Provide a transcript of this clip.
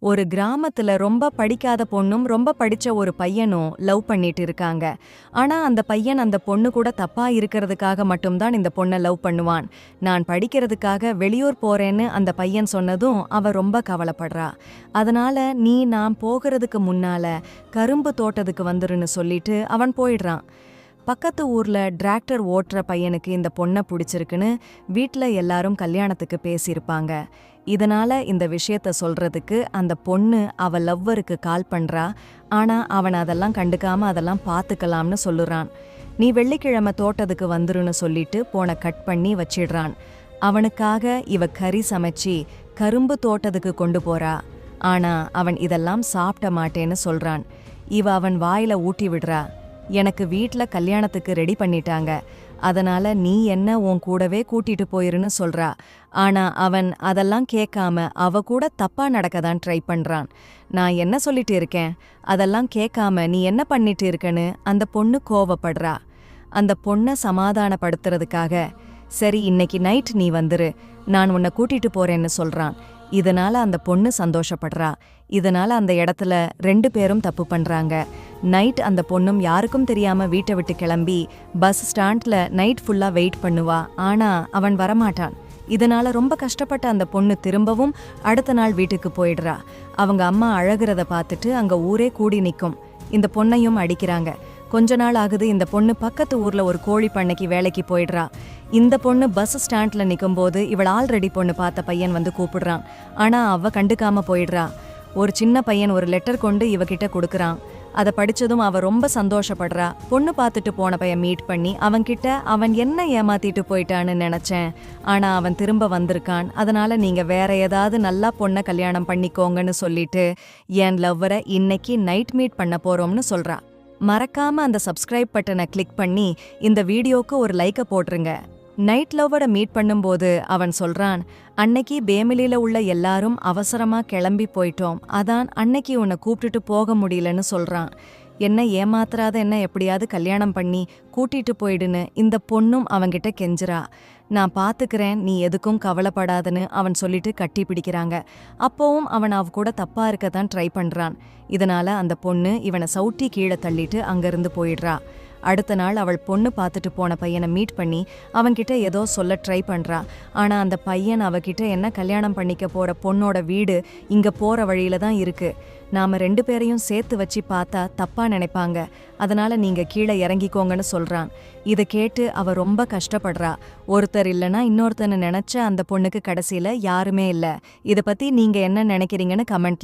ஒரு கிராமத்துல ரொம்ப படிக்காத பொண்ணும் ரொம்ப படிச்ச ஒரு பையனும் லவ் பண்ணிட்டு இருக்காங்க. ஆனா அந்த பையன் அந்த பொண்ணு கூட தப்பா இருக்கிறதுக்காக மட்டும்தான் இந்த பொண்ணை லவ் பண்ணுவான். நான் படிக்கிறதுக்காக வெளியூர் போறேன்னு அந்த பையன் சொன்னதும் அவ ரொம்ப கவலைப்படுறா. அதனால நீ நான் போகிறதுக்கு முன்னால கரும்பு தோட்டத்துக்கு வந்துருன்னு சொல்லிட்டு அவன் போயிடுறான். பக்கத்து ஊர்ல டிராக்டர் ஓட்டுற பையனுக்கு இந்த பொண்ணை பிடிச்சிருக்குன்னு வீட்டில் எல்லாரும் கல்யாணத்துக்கு பேசியிருப்பாங்க. இதனால இந்த விஷயத்த சொல்றதுக்கு அந்த பொண்ணு அவ லவ்வருக்கு கால் பண்றா. ஆனா அவன் அதெல்லாம் கண்டுக்காம அதெல்லாம் பார்த்துக்கலாம்னு சொல்லுறான். நீ வெள்ளிக்கிழமை தோட்டத்துக்கு வந்துருன்னு சொல்லிட்டு போன கட் பண்ணி வச்சிடுறான். அவனுக்காக இவ கறி சமைச்சி கரும்பு தோட்டத்துக்கு கொண்டு போறா. ஆனா அவன் இதெல்லாம் சாப்பிட மாட்டேன்னு சொல்றான். இவ அவன் வாயில ஊட்டி விடுறா. எனக்கு வீட்டில் கல்யாணத்துக்கு ரெடி பண்ணிட்டாங்க. அதனால நீ என்ன உன் கூடவே கூட்டிட்டு போயிருன்னு சொல்றா. ஆனா அவன் அதெல்லாம் கேட்காம அவ கூட தப்பா நடக்க தான் ட்ரை பண்றான். நான் என்ன சொல்லிட்டு இருக்கேன்? அதெல்லாம் கேட்காம நீ என்ன பண்ணிட்டு இருக்கன்னு அந்த பொண்ணு கோவப்படுறா. அந்த பொண்ணை சமாதானப்படுத்துறதுக்காக சரி இன்னைக்கு நைட் நீ வந்துரு. நான் உன்னை கூட்டிட்டு போறேன்னு சொல்றான். இதனால அந்த பொண்ணு சந்தோஷப்படுறா. இதனால அந்த இடத்துல ரெண்டு பேரும் தப்பு பண்றாங்க. நைட் அந்த பொண்ணும் யாருக்கும் தெரியாம வீட்டை விட்டு கிளம்பி பஸ் ஸ்டாண்ட்ல நைட் ஃபுல்லா வெயிட் பண்ணுவா. ஆனா அவன் வரமாட்டான். இதனால ரொம்ப கஷ்டப்பட்ட அந்த பொண்ணு திரும்பவும் அடுத்த நாள் வீட்டுக்கு போயிடுறா. அவங்க அம்மா அழகிறத பார்த்துட்டு அங்க ஊரே கூடி நிற்கும் இந்த பொண்ணையும் அடிக்கிறாங்க. கொஞ்ச நாள் ஆகுது இந்த பொண்ணு பக்கத்து ஊர்ல ஒரு கோழி பண்ணைக்கு வேலைக்கு போயிடுறா. இந்த பொண்ணு பஸ் ஸ்டாண்ட்ல நிக்கும்போது இவள் ஆல்ரெடி பொண்ணு பார்த்த பையன் வந்து கூப்பிடுறான். ஆனா அவ கண்டுக்காம போயிடுறா. ஒரு சின்ன பையன் ஒரு லெட்டர் கொண்டு இவகிட்ட கொடுக்குறான். அதை படித்ததும் அவ ரொம்ப சந்தோஷப்படுறா. பொண்ணு பார்த்துட்டு போன பையன் மீட் பண்ணி அவன்கிட்ட அவன் என்ன ஏமாத்திட்டு போயிட்டான்னு நினைச்சேன். ஆனா அவன் திரும்ப வந்திருக்கான். அதனால நீங்க வேற ஏதாவது நல்லா பொண்ணை கல்யாணம் பண்ணிக்கோங்கன்னு சொல்லிட்டு என் லவ்வரை இன்னைக்கு நைட் மீட் பண்ண போறோம்னு சொல்கிறா மறக்காம அந்த சப்ஸ்கிரைப் பட்டனை கிளிக் பண்ணி இந்த வீடியோக்கு ஒரு லைக்க போட்டுருங்க. நைட் லவ்வோட மீட் பண்ணும்போது அவன் சொல்றான் அன்னைக்கு பேமிலியில உள்ள எல்லாரும் அவசரமா கிளம்பி போயிட்டோம். அதான் அன்னைக்கு உன்னை கூப்பிட்டுட்டு போக முடியலன்னு சொல்றான். என்ன ஏமாத்துறாத என்ன எப்படியாவது கல்யாணம் பண்ணி கூட்டிட்டு போயிடுன்னு இந்த பொண்ணும் அவன்கிட்ட கெஞ்சுறா. நான் பார்த்துக்கிறேன் நீ எதுக்கும் கவலைப்படாதன்னு அவன் சொல்லிட்டு கட்டி பிடிக்கிறாங்க. அப்போவும் அவன் அவ கூட தப்பா இருக்க தான் ட்ரை பண்றான். இதனால அந்த பொண்ணு இவனை சவுட்டி கீழே தள்ளிட்டு அங்கிருந்து போயிடுறா. அடுத்த நாள் அவள் பொண்ணு பார்த்துட்டு போன பையனை மீட் பண்ணி அவன்கிட்ட ஏதோ சொல்ல ட்ரை பண்ணுறா ஆனால் அந்த பையன் அவகிட்ட என்ன கல்யாணம் பண்ணிக்க போகிற பொண்ணோட வீடு இங்கே போகிற வழியில தான் இருக்கு. நாம ரெண்டு பேரையும் சேர்த்து வச்சு பார்த்தா தப்பாக நினைப்பாங்க. அதனால் நீங்கள் கீழே இறங்கிக்கோங்கன்னு சொல்கிறான் இதை கேட்டு அவ ரொம்ப கஷ்டப்படுறா. ஒருத்தர் இல்லைன்னா இன்னொருத்தனை நினச்ச அந்த பொண்ணுக்கு கடைசியில யாருமே இல்லை. இதை பத்தி நீங்கள் என்ன நினைக்கிறீங்கன்னு கமெண்ட்